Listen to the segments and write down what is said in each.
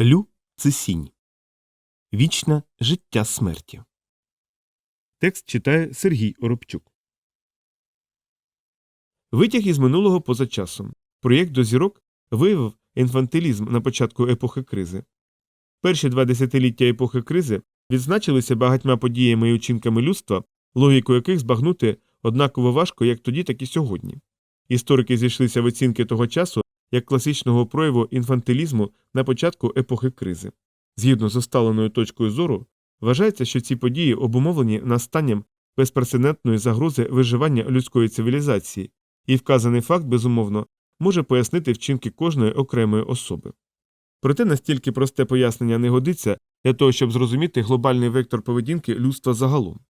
Лю Цисінь. Вічне життя смерті. Текст читає Сергій Оробчук. Витяг із минулого поза часом. Проєкт до зірок виявив інфантилізм на початку епохи кризи. Перші два десятиліття епохи кризи відзначилися багатьма подіями і учинками людства, логіку яких збагнути однаково важко як тоді, так і сьогодні. Історики зійшлися в оцінки того часу як класичного прояву інфантилізму на початку епохи кризи. Згідно з усталеною точкою зору, вважається, що ці події обумовлені настанням безпрецедентної загрози виживання людської цивілізації, і вказаний факт, безумовно, може пояснити вчинки кожної окремої особи. Проте настільки просте пояснення не годиться для того, щоб зрозуміти глобальний вектор поведінки людства загалом.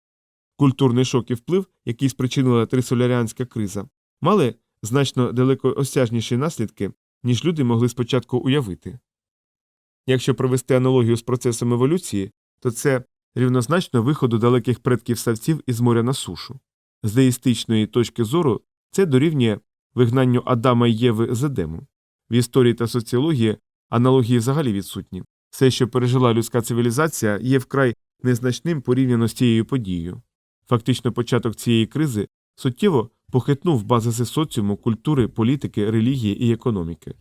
Культурний шок і вплив, який спричинила трисоляріанська криза, мали значно далекоосяжніші наслідки, ніж люди могли спочатку уявити. Якщо провести аналогію з процесом еволюції, то це рівнозначно виходу далеких предків савців із моря на сушу. З деїстичної точки зору це дорівнює вигнанню Адама і Єви з Едему. В історії та соціології аналогії взагалі відсутні. Все, що пережила людська цивілізація, є вкрай незначним порівняно з цією подією. Фактично, початок цієї кризи суттєво похитнув базиси соціуму, культури, політики, релігії і економіки.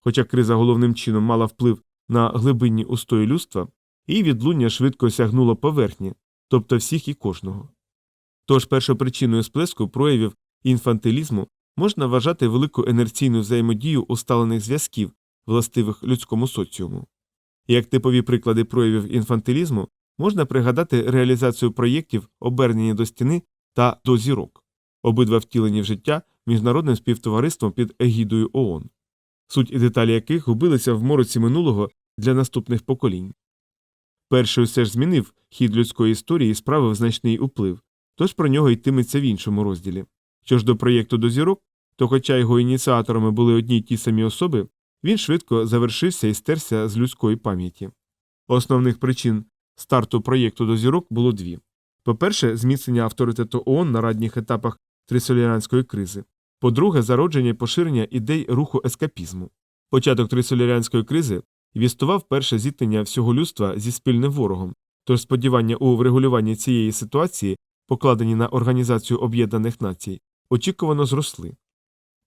Хоча криза головним чином мала вплив на глибинні устої людства, її відлуння швидко осягнуло поверхні, тобто всіх і кожного. Тож першопричиною сплеску проявів інфантилізму можна вважати велику енерційну взаємодію усталених зв'язків, властивих людському соціуму. Як типові приклади проявів інфантилізму можна пригадати реалізацію проєктів, обернення до стіни та до зірок, обидва втілені в життя міжнародним співтовариством під егідою ООН, суть і деталі яких губилися в мороці минулого для наступних поколінь. Перший усе ж змінив хід людської історії і справив значний уплив, тож про нього йтиметься в іншому розділі. Що ж до проєкту до зірок, то, хоча його ініціаторами були одні й ті самі особи, він швидко завершився і стерся з людської пам'яті. Основних причин старту проєкту до зірок було дві по-перше, зміцнення авторитету ООН на ранніх етапах трисоляріанської кризи, по-друге, зародження і поширення ідей руху ескапізму. Початок трисоляріанської кризи вістував перше зіткнення всього людства зі спільним ворогом, тож сподівання у врегулюванні цієї ситуації, покладені на Організацію Об'єднаних Націй, очікувано зросли.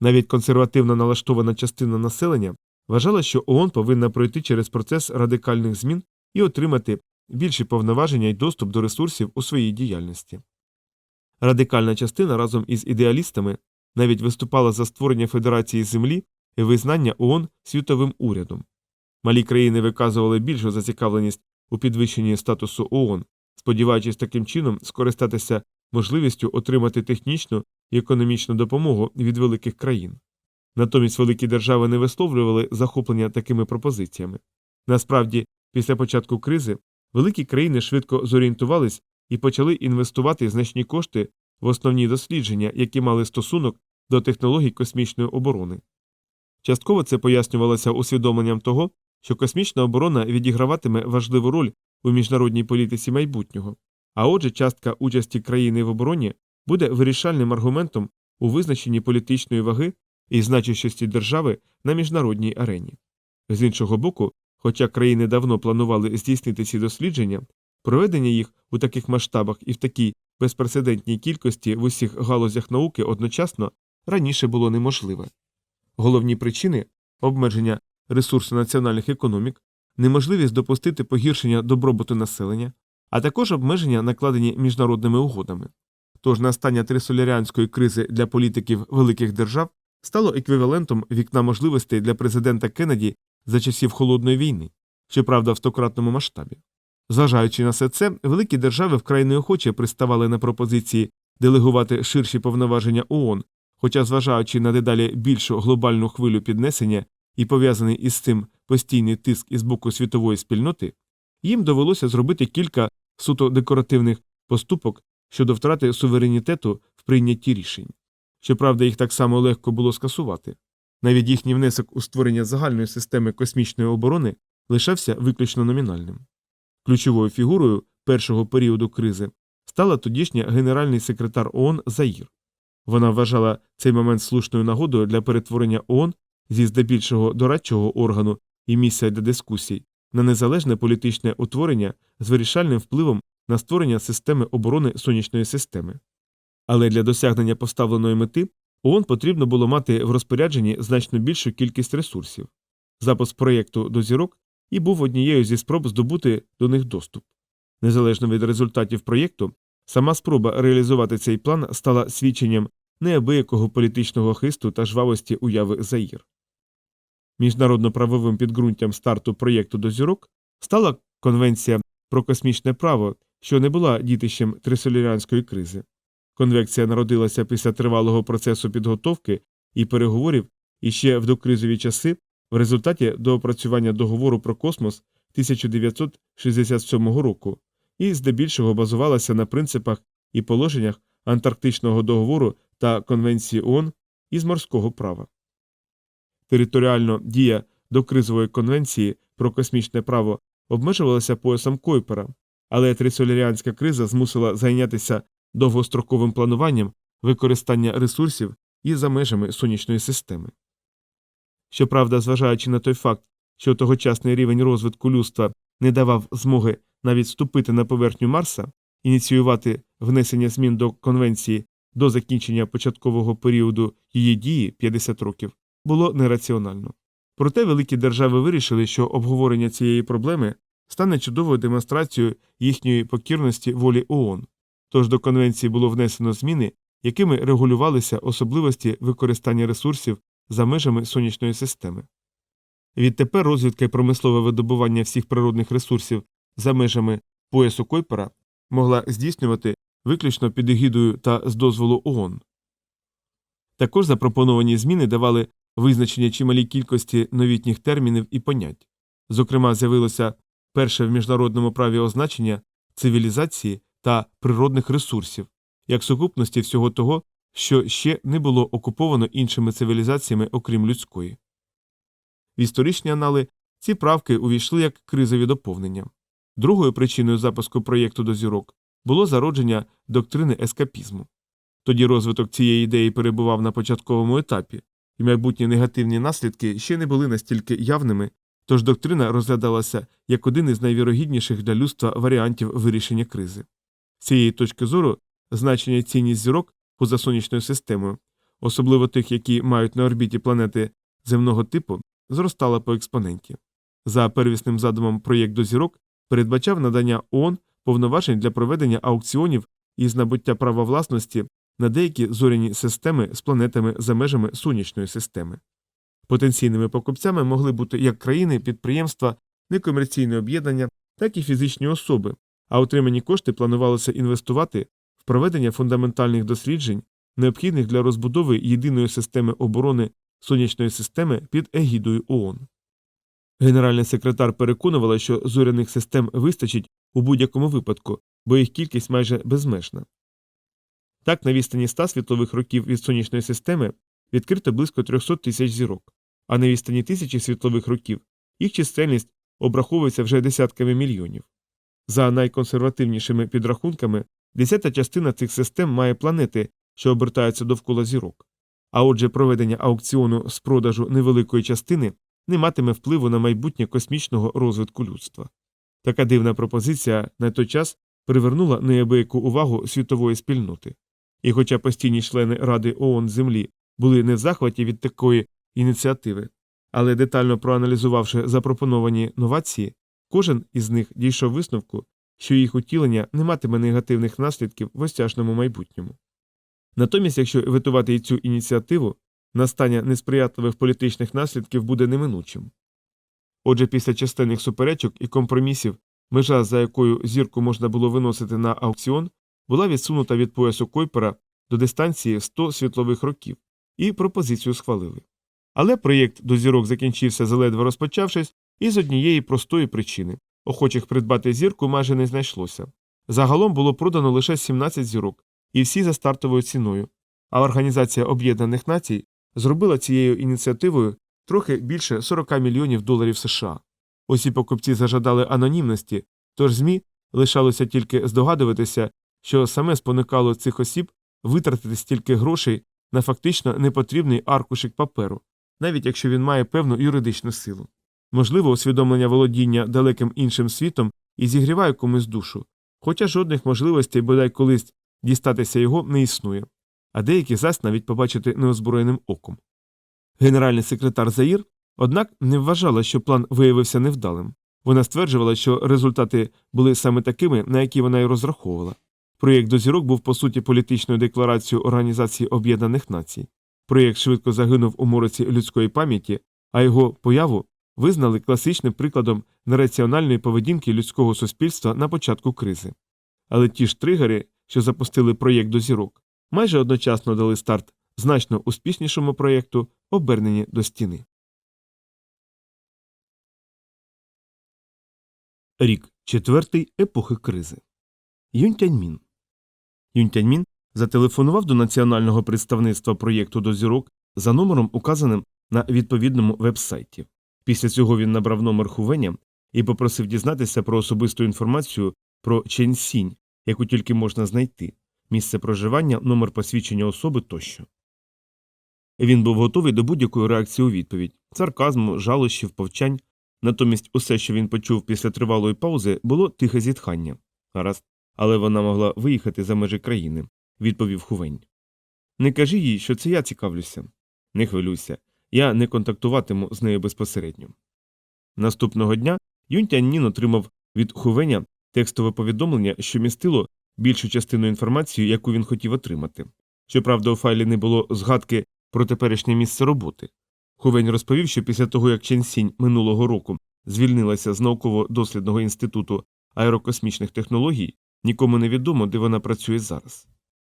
Навіть консервативно налаштована частина населення вважала, що ООН повинна пройти через процес радикальних змін і отримати більші повноваження й доступ до ресурсів у своїй діяльності. Радикальна частина разом із ідеалістами навіть виступала за створення Федерації Землі і визнання ООН світовим урядом. Малі країни виказували більшу зацікавленість у підвищенні статусу ООН, сподіваючись таким чином скористатися можливістю отримати технічну і економічну допомогу від великих країн. Натомість великі держави не висловлювали захоплення такими пропозиціями. Насправді, після початку кризи великі країни швидко зорієнтувались і почали інвестувати значні кошти в основні дослідження, які мали стосунок до технологій космічної оборони. Частково це пояснювалося усвідомленням того, що космічна оборона відіграватиме важливу роль у міжнародній політиці майбутнього, а отже, частка участі країни в обороні буде вирішальним аргументом у визначенні політичної ваги і значущості держави на міжнародній арені. З іншого боку, хоча країни давно планували здійснити ці дослідження, проведення їх у таких масштабах і в такій безпрецедентній кількості в усіх галузях науки одночасно раніше було неможливе. Головні причини обмеження ресурсу національних економік, неможливість допустити погіршення добробуту населення, а також обмеження, накладені міжнародними угодами. Тож настання трисоляріанської кризи для політиків великих держав стало еквівалентом вікна можливостей для президента Кеннеді за часів холодної війни, щоправда, в стократному масштабі. Зважаючи на все це, великі держави вкрай неохоче приставали на пропозиції делегувати ширші повноваження ООН, хоча, зважаючи на дедалі більшу глобальну хвилю піднесення і пов'язаний із цим постійний тиск із боку світової спільноти, їм довелося зробити кілька суто декоративних поступок щодо втрати суверенітету в прийнятті рішень. Щоправда, їх так само легко було скасувати. Навіть їхній внесок у створення загальної системи космічної оборони лишався виключно номінальним. Ключовою фігурою першого періоду кризи стала тодішня генеральний секретар ООН Заїр. Вона вважала цей момент слушною нагодою для перетворення ООН зі здебільшого дорадчого органу і місця для дискусій на незалежне політичне утворення з вирішальним впливом на створення системи оборони сонячної системи. Але для досягнення поставленої мети ООН потрібно було мати в розпорядженні значно більшу кількість ресурсів. Запуск проєкту до зірок і був однією зі спроб здобути до них доступ. Незалежно від результатів проєкту, сама спроба реалізувати цей план стала свідченням неабиякого політичного хисту та жвавості уяви Заїр. Міжнародно-правовим підґрунтям старту проєкту до зірок стала Конвенція про космічне право, що не була дітищем трисоляріанської кризи. Конвекція народилася після тривалого процесу підготовки і переговорів іще в докризові часи в результаті доопрацювання договору про космос 1967 року і здебільшого базувалася на принципах і положеннях Антарктичного договору та Конвенції ООН із морського права. Територіально дія докризової конвенції про космічне право обмежувалася поясом Койпера, але трисоляріанська криза змусила зайнятися довгостроковим плануванням використання ресурсів і за межами сонячної системи. Щоправда, зважаючи на той факт, що тогочасний рівень розвитку людства не давав змоги навіть вступити на поверхню Марса, ініціювати внесення змін до конвенції до закінчення початкового періоду її дії 50 років було нераціонально. Проте великі держави вирішили, що обговорення цієї проблеми стане чудовою демонстрацією їхньої покірності волі ООН. Тож до конвенції було внесено зміни, якими регулювалися особливості використання ресурсів за межами сонячної системи. Відтепер розвідка і промислове видобування всіх природних ресурсів за межами поясу Койпера могла здійснювати виключно під егідою та з дозволу ООН. Також запропоновані зміни давали визначення чималій кількості новітніх термінів і понять. Зокрема, з'явилося перше в міжнародному праві означення цивілізації та природних ресурсів, як сукупності всього того, що ще не було окуповано іншими цивілізаціями, окрім людської. В історичні анали ці правки увійшли як кризові доповнення. Другою причиною запуску проєкту до зірок було зародження доктрини ескапізму. Тоді розвиток цієї ідеї перебував на початковому етапі, і майбутні негативні наслідки ще не були настільки явними, тож доктрина розглядалася як один із найвірогідніших для людства варіантів вирішення кризи. З цієї точки зору значення і цінність зірок поза сонячною системою, особливо тих, які мають на орбіті планети земного типу, зростала по експоненті. За первісним задумом проєкт до зірок передбачав надання ООН повноважень для проведення аукціонів із набуття права власності на деякі зоряні системи з планетами за межами сонячної системи. Потенційними покупцями могли бути як країни, підприємства, некомерційні об'єднання, так і фізичні особи, а отримані кошти планувалося інвестувати проведення фундаментальних досліджень, необхідних для розбудови єдиної системи оборони сонячної системи під егідою ООН. Генеральний секретар переконувала, що зоряних систем вистачить у будь-якому випадку, бо їх кількість майже безмежна. Так, на відстані 100 світлових років від сонячної системи відкрито близько 300 тисяч зірок, а на відстані тисячі світлових років їх чисельність обраховується вже десятками мільйонів. За найконсервативнішими підрахунками, десята частина цих систем має планети, що обертаються довкола зірок. А отже, проведення аукціону з продажу невеликої частини не матиме впливу на майбутнє космічного розвитку людства. Така дивна пропозиція на той час привернула неабияку увагу світової спільноти. І хоча постійні члени Ради ООН Землі були не в захваті від такої ініціативи, але детально проаналізувавши запропоновані новації, кожен із них дійшов висновку, що їх утілення не матиме негативних наслідків в осяжному майбутньому. Натомість, якщо витувати цю ініціативу, настання несприятливих політичних наслідків буде неминучим. Отже, після частинних суперечок і компромісів, межа, за якою зірку можна було виносити на аукціон, була відсунута від поясу Койпера до дистанції 100 світлових років, і пропозицію схвалили. Але проєкт до зірок закінчився заледве розпочавшись, і з однієї простої причини охочих придбати зірку майже не знайшлося. Загалом було продано лише 17 зірок, і всі за стартовою ціною. А Організація Об'єднаних Націй зробила цією ініціативою трохи більше 40 мільйонів доларів США. Усі покупці зажадали анонімності, тож ЗМІ лишалося тільки здогадуватися, що саме спонукало цих осіб витратити стільки грошей на фактично непотрібний аркушик паперу, навіть якщо він має певну юридичну силу. Можливо, усвідомлення володіння далеким іншим світом і зігріває комусь душу, хоча жодних можливостей бодай колись дістатися його не існує, а деякі зась навіть побачити неозброєним оком. Генеральний секретар Заїр, однак, не вважала, що план виявився невдалим. Вона стверджувала, що результати були саме такими, на які вона й розраховувала. Проєкт до зірок був по суті політичною декларацією Організації Об'єднаних Націй. Проєкт швидко загинув у мороці людської пам'яті, а його появу визнали класичним прикладом нераціональної поведінки людського суспільства на початку кризи. Але ті ж тригери, що запустили проєкт до зірок, майже одночасно дали старт значно успішнішому проєкту, обернені до стіни. Рік четвертий епохи кризи. Юнтяньмін. Юнтяньмін зателефонував до національного представництва проєкту до зірок за номером, указаним на відповідному вебсайті. Після цього він набрав номер Хувеня і попросив дізнатися про особисту інформацію про Чен Сінь, яку тільки можна знайти, місце проживання, номер посвідчення особи тощо. Він був готовий до будь-якої реакції у відповідь сарказму, жалощів, повчань. Натомість усе, що він почув після тривалої паузи, було тихе зітхання. Гаразд, але вона могла виїхати за межі країни, відповів Хувень. Не кажи їй, що це я цікавлюся. Не хвилюйся, я не контактуватиму з нею безпосередньо. Наступного дня Юнь Тяньнін отримав від Хувеня текстове повідомлення, що містило більшу частину інформації, яку він хотів отримати. Щоправда, у файлі не було згадки про теперішнє місце роботи. Хувень розповів, що після того, як Чен Сінь минулого року звільнилася з науково-дослідного інституту аерокосмічних технологій, нікому не відомо, де вона працює зараз.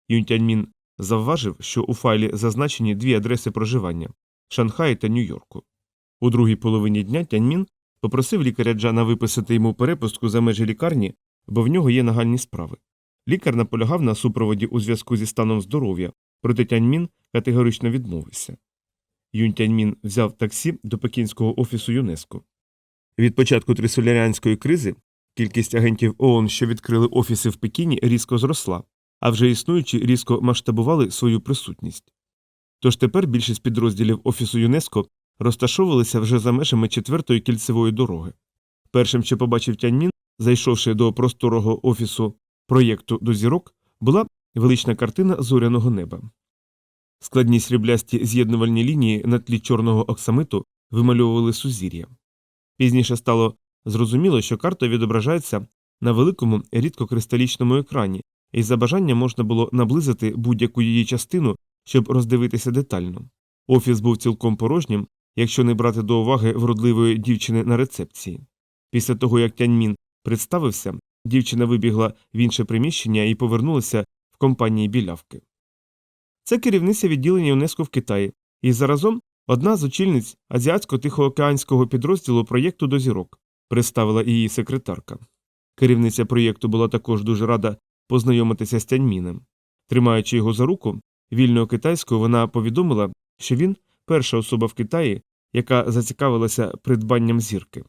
Юнь Тяньмін завважив, що у файлі зазначені дві адреси проживання Шанхаї та Нью-Йорку. У другій половині дня Тяньмін попросив лікаря Джана виписати йому перепустку за межі лікарні, бо в нього є нагальні справи. Лікар наполягав на супроводі у зв'язку зі станом здоров'я, проте Тяньмін категорично відмовився. Юнь Тяньмін взяв таксі до пекінського офісу ЮНЕСКО. Від початку трисоляріанської кризи кількість агентів ООН, що відкрили офіси в Пекіні, різко зросла, а вже існуючі різко масштабували свою присутність. Тож тепер більшість підрозділів Офісу ЮНЕСКО розташовувалися вже за межами четвертої кільцевої дороги. Першим, що побачив Тяньмін, зайшовши до просторого офісу проєкту до зірок, була велична картина зоряного неба. Складні сріблясті з'єднувальні лінії на тлі чорного оксамиту вимальовували сузір'я. Пізніше стало зрозуміло, що карта відображається на великому рідкокристалічному екрані, і за бажанням можна було наблизити будь-яку її частину, щоб роздивитися детально. Офіс був цілком порожнім, якщо не брати до уваги вродливої дівчини на рецепції. Після того, як Тяньмін представився, дівчина вибігла в інше приміщення і повернулася в компанії білявки. Це керівниця відділення ЮНЕСКО в Китаї, і заразом одна з очільниць азіатсько-тихоокеанського підрозділу проєкту до зірок, представила її секретарка. Керівниця проєкту була також дуже рада познайомитися з Тяньміном. Тримаючи його за руку, вільною китайською вона повідомила, що він перша особа в Китаї, яка зацікавилася придбанням зірки.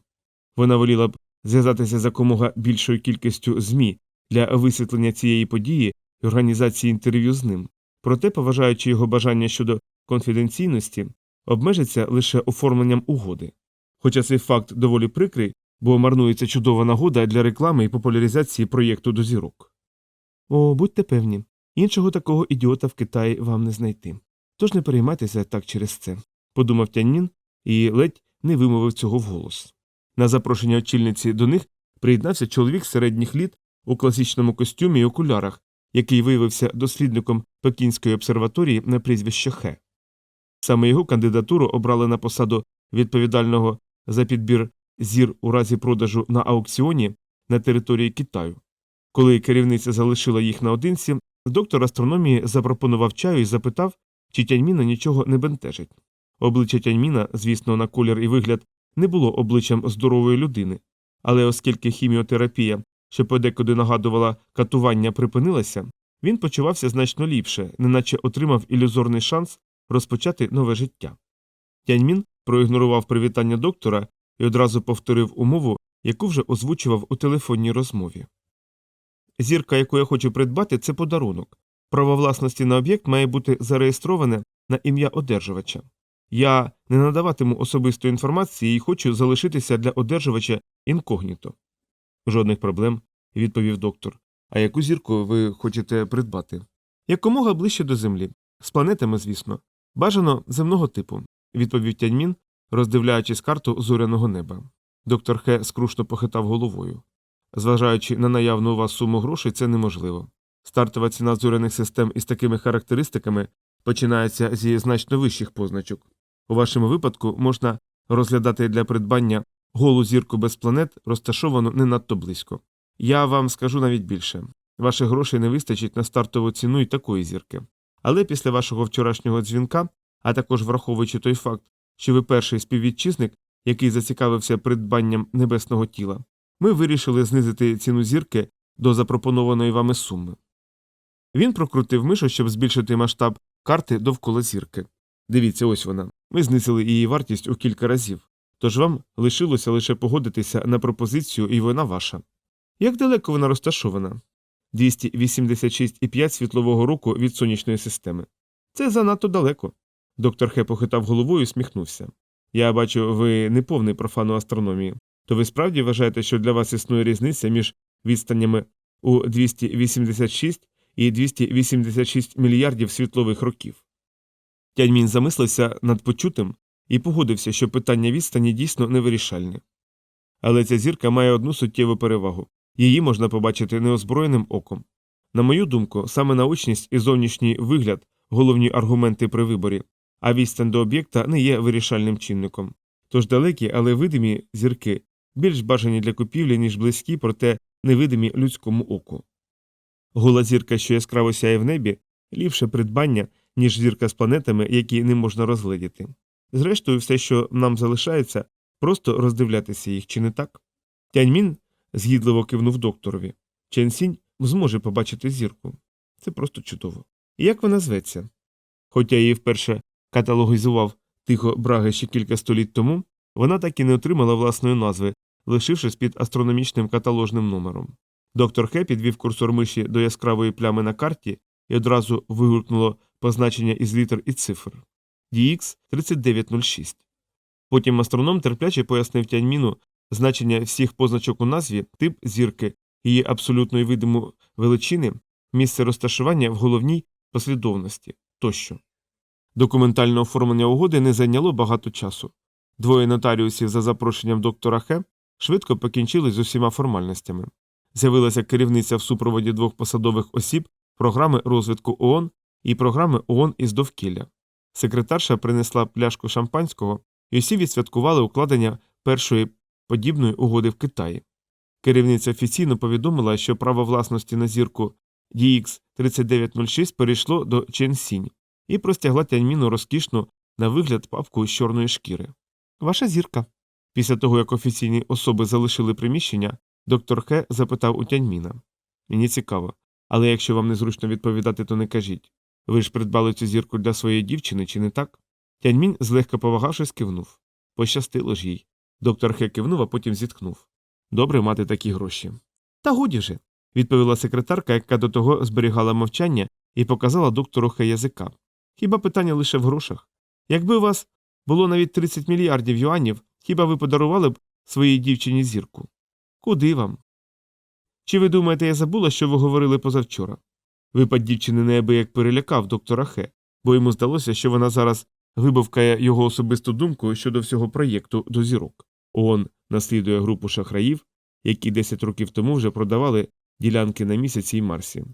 Вона воліла б зв'язатися з якомога більшою кількістю ЗМІ для висвітлення цієї події і організації інтерв'ю з ним, проте, поважаючи його бажання щодо конфіденційності, обмежиться лише оформленням угоди. Хоча цей факт доволі прикрий, бо марнується чудова нагода для реклами і популяризації проєкту до зірок. О, будьте певні, іншого такого ідіота в Китаї вам не знайти. Тож не переймайтеся так через це, подумав Тяньнін і ледь не вимовив цього вголос. На запрошення очільниці до них приєднався чоловік середніх літ у класичному костюмі і окулярах, який виявився дослідником Пекінської обсерваторії на прізвище Хе. Саме його кандидатуру обрали на посаду відповідального за підбір зір у разі продажу на аукціоні на території Китаю. Коли керівниця залишила їх наодинці, доктор астрономії запропонував чаю і запитав, чи Тяньміна нічого не бентежить. Обличчя Тяньміна, звісно, на колір і вигляд не було обличчям здорової людини, але оскільки хіміотерапія, що подекуди нагадувала катування, припинилася, він почувався значно ліпше, неначе отримав ілюзорний шанс розпочати нове життя. Тяньмін проігнорував привітання доктора і одразу повторив умову, яку вже озвучував у телефонній розмові. Зірка, яку я хочу придбати, це подарунок. Право власності на об'єкт має бути зареєстроване на ім'я одержувача. Я не надаватиму особистої інформації і хочу залишитися для одержувача інкогніто. Жодних проблем, відповів доктор. А яку зірку ви хочете придбати? Якомога ближче до землі. З планетами, звісно. Бажано земного типу, відповів Тяньмін, роздивляючись карту зоряного неба. Доктор Хе скрушно похитав головою. Зважаючи на наявну у вас суму грошей, це неможливо. Стартова ціна зоряних систем із такими характеристиками починається зі значно вищих позначок. У вашому випадку можна розглядати для придбання голу зірку без планет, розташовану не надто близько. Я вам скажу навіть більше ваших грошей не вистачить на стартову ціну і такої зірки. Але після вашого вчорашнього дзвінка, а також враховуючи той факт, що ви перший співвітчизник, який зацікавився придбанням небесного тіла, ми вирішили знизити ціну зірки до запропонованої вами суми. Він прокрутив мишу, щоб збільшити масштаб карти довкола зірки. Дивіться, ось вона. Ми знизили її вартість у кілька разів, тож вам лишилося лише погодитися на пропозицію, і вона ваша. Як далеко вона розташована? 286,5 світлового року від сонячної системи. Це занадто далеко. Доктор Хе похитав головою і сміхнувся. Я бачу, ви не повний профан у астрономії. То ви справді вважаєте, що для вас існує різниця між відстаннями у 286 і 286 мільярдів світлових років? Тяньмін замислився над почутим і погодився, що питання відстані дійсно невирішальне. Але ця зірка має одну суттєву перевагу її можна побачити неозброєним оком. На мою думку, саме наочність і зовнішній вигляд головні аргументи при виборі, а відстань до об'єкта не є вирішальним чинником. Тож далекі, але видимі зірки більш бажані для купівлі, ніж близькі, проте невидимі людському оку. Гола зірка, що яскраво сяє в небі, ліпше придбання, ніж зірка з планетами, які не можна розгледіти. Зрештою, все, що нам залишається, просто роздивлятися їх, чи не так? Тяньмін згідливо кивнув докторові. Ченсінь зможе побачити зірку. Це просто чудово. І як вона зветься? Хоча її вперше каталогізував тихо Браги ще кілька століть тому, вона так і не отримала власної назви, лишившись під астрономічним каталожним номером. Доктор Хе підвів курсор миші до яскравої плями на карті і одразу вигукнуло позначення із літер і цифр DX 3906. Потім астроном терпляче пояснив Тяньміну значення всіх позначок у назві, тип зірки, її абсолютної видиму величини, місце розташування в головній послідовності тощо. Документальне оформлення угоди не зайняло багато часу. Двоє нотаріусів за запрошенням доктора Хе швидко покінчили з усіма формальностями. З'явилася керівниця в супроводі двох посадових осіб програми розвитку ООН і програми ООН із довкілля. Секретарша принесла пляшку шампанського, і усі відсвяткували укладення першої подібної угоди в Китаї. Керівниця офіційно повідомила, що право власності на зірку DX 3906 перейшло до Чен Сінь і простягла тяньміну розкішну на вигляд папку з чорної шкіри. Ваша зірка. Після того, як офіційні особи залишили приміщення, доктор Хе запитав у тяньміна. Мені цікаво, але якщо вам незручно відповідати, то не кажіть. Ви ж придбали цю зірку для своєї дівчини, чи не так? Тяньмін, злегка повагавшись, кивнув. Пощастило ж їй. Доктор Хе кивнув, а потім зітхнув. Добре мати такі гроші. Та годі же, відповіла секретарка, яка до того зберігала мовчання і показала доктору Хе язика. Хіба питання лише в грошах? Якби у вас було навіть 30 мільярдів юанів, хіба ви подарували б своїй дівчині зірку? Куди вам? Чи ви думаєте, я забула, що ви говорили позавчора? Випад дівчини неабияк перелякав доктора Хе, бо йому здалося, що вона зараз вибавкає його особисту думку щодо всього проєкту до зірок. ООН наслідує групу шахраїв, які 10 років тому вже продавали ділянки на місяці і Марсі.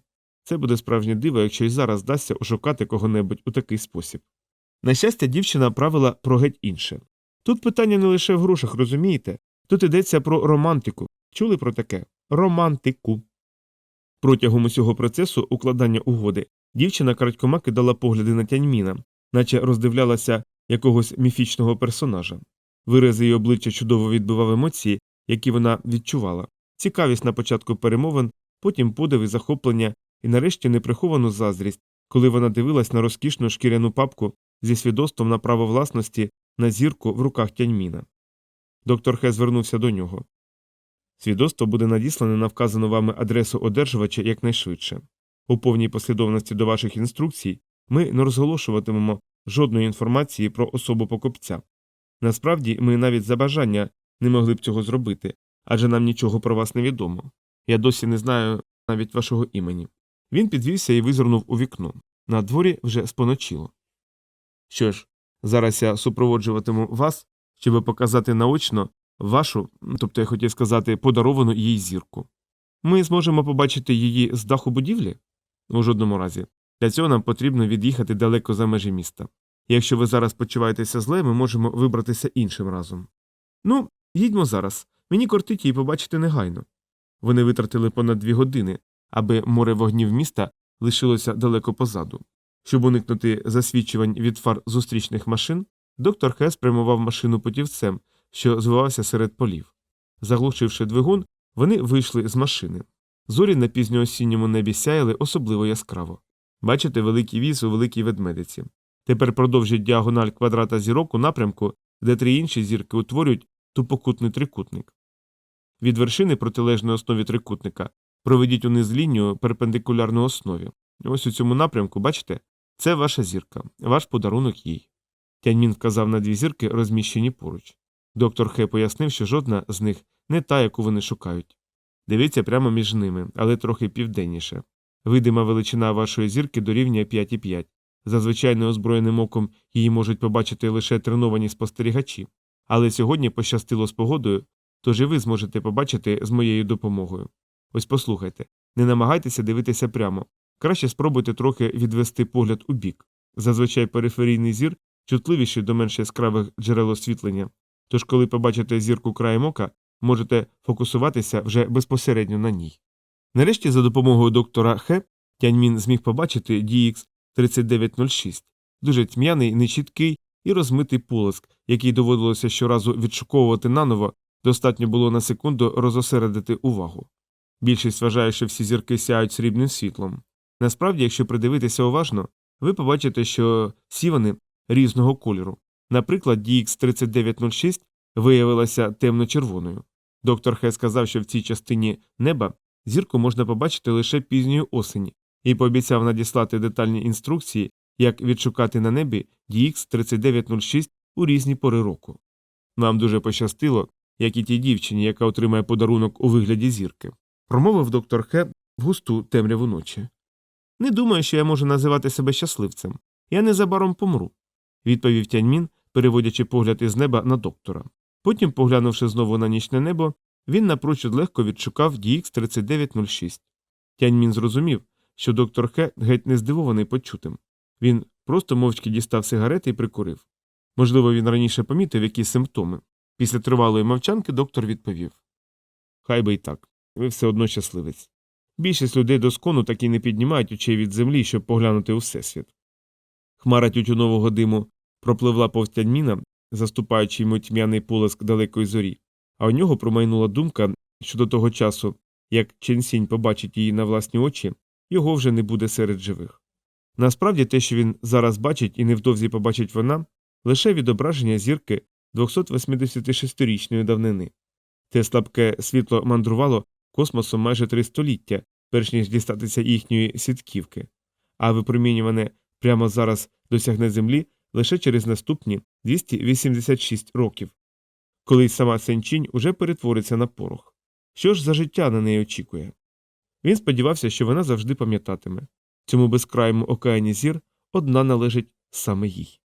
Це буде справжнє диво, якщо й зараз вдасться ошукати кого-небудь у такий спосіб. На щастя, дівчина правила про геть інше. Тут питання не лише в грошах, розумієте? Тут йдеться про романтику. Чули про таке? Романтику. Протягом усього процесу укладання угоди дівчина крадькома кидала погляди на тяньміна, наче роздивлялася якогось міфічного персонажа. Вираз її обличчя чудово відбивав емоції, які вона відчувала, цікавість на початку перемовин, потім подив і захоплення, і нарешті неприховану заздрість, коли вона дивилась на розкішну шкіряну папку зі свідоцтвом на право власності на зірку в руках тяньміна. Доктор Хе звернувся до нього. Свідоцтво буде надіслане на вказану вами адресу одержувача якнайшвидше. У повній послідовності до ваших інструкцій ми не розголошуватимемо жодної інформації про особу покупця. Насправді, ми навіть за бажання не могли б цього зробити, адже нам нічого про вас не відомо. Я досі не знаю навіть вашого імені. Він підвівся і визирнув у вікно. На дворі вже споночило. Що ж, зараз я супроводжуватиму вас, щоб показати наочно вашу, тобто я хотів сказати, подаровану їй зірку. Ми зможемо побачити її з даху будівлі? У жодному разі. Для цього нам потрібно від'їхати далеко за межі міста. Якщо ви зараз почуваєтеся зле, ми можемо вибратися іншим разом. Ну, їдьмо зараз. Мені кортить її побачити негайно. Вони витратили понад дві години, аби море вогнів міста лишилося далеко позаду. Щоб уникнути засвідчувань від фар зустрічних машин, доктор Хес прямував машину путівцем, що звивався серед полів. Заглушивши двигун, вони вийшли з машини. Зорі на пізньоосінньому небі сяяли особливо яскраво. Бачите великий віз у великій ведмедиці. Тепер продовжіть діагональ квадрата зірок у напрямку, де три інші зірки утворюють тупокутний трикутник. Від вершини протилежної основі трикутника проведіть униз лінію перпендикулярну основі. Ось у цьому напрямку, бачите, це ваша зірка, ваш подарунок їй. Тяньмін вказав на дві зірки, розміщені поруч. Доктор Хе пояснив, що жодна з них не та, яку вони шукають. Дивіться прямо між ними, але трохи південніше. Видима величина вашої зірки дорівнює 5,5. Зазвичай неозброєним оком її можуть побачити лише треновані спостерігачі. Але сьогодні пощастило з погодою, тож і ви зможете побачити з моєю допомогою. Ось послухайте, не намагайтеся дивитися прямо. Краще спробуйте трохи відвести погляд у бік. Зазвичай периферійний зір чутливіший до менш яскравих джерел освітлення, тож коли побачите зірку краєм ока, можете фокусуватися вже безпосередньо на ній. Нарешті, за допомогою доктора Хе, Тяньмін зміг побачити DX 3906, дуже тьмяний, нечіткий і розмитий полиск, який доводилося щоразу відшуковувати наново, достатньо було на секунду розосередити увагу. Більшість вважає, що всі зірки сяють срібним світлом. Насправді, якщо придивитися уважно, ви побачите, що всі вони різного кольору. Наприклад, DX 3906 виявилася темно-червоною. Доктор Хе сказав, що в цій частині неба зірку можна побачити лише пізньої осені, і пообіцяв надіслати детальні інструкції, як відшукати на небі DX 3906 у різні пори року. Нам дуже пощастило, як і тій дівчині, яка отримає подарунок у вигляді зірки, промовив доктор Хе в густу темряву ночі. Не думаю, що я можу називати себе щасливцем. Я незабаром помру, відповів Тяньмін, переводячи погляд із неба на доктора. Потім, поглянувши знову на нічне небо, він напрочуд легко відшукав DX 3906. Тяньмін зрозумів, що доктор Хе геть не здивований почутим. Він просто мовчки дістав сигарети і прикурив. Можливо, він раніше помітив якісь симптоми. Після тривалої мовчанки доктор відповів Хай би й так, ви все одно щасливець. Більшість людей до скону так і не піднімають очей від землі, щоб поглянути у всесвіт. Хмара тютюнового диму пропливла повз заступаючи йому тьмяний полиск далекої зорі, а у нього промайнула думка, що до того часу, як Ченсінь побачить її на власні очі, його вже не буде серед живих. Насправді те, що він зараз бачить і невдовзі побачить вона, лише відображення зірки 286-річної давнини. Те слабке світло мандрувало космосом майже три століття, перш ніж дістатися їхньої сітківки, а випромінюване прямо зараз досягне Землі лише через наступні 286 років, коли сама Сенчінь уже перетвориться на порох. Що ж за життя на неї очікує? Він сподівався, що вона завжди пам'ятатиме цьому безкрайому океані зір одна належить саме їй.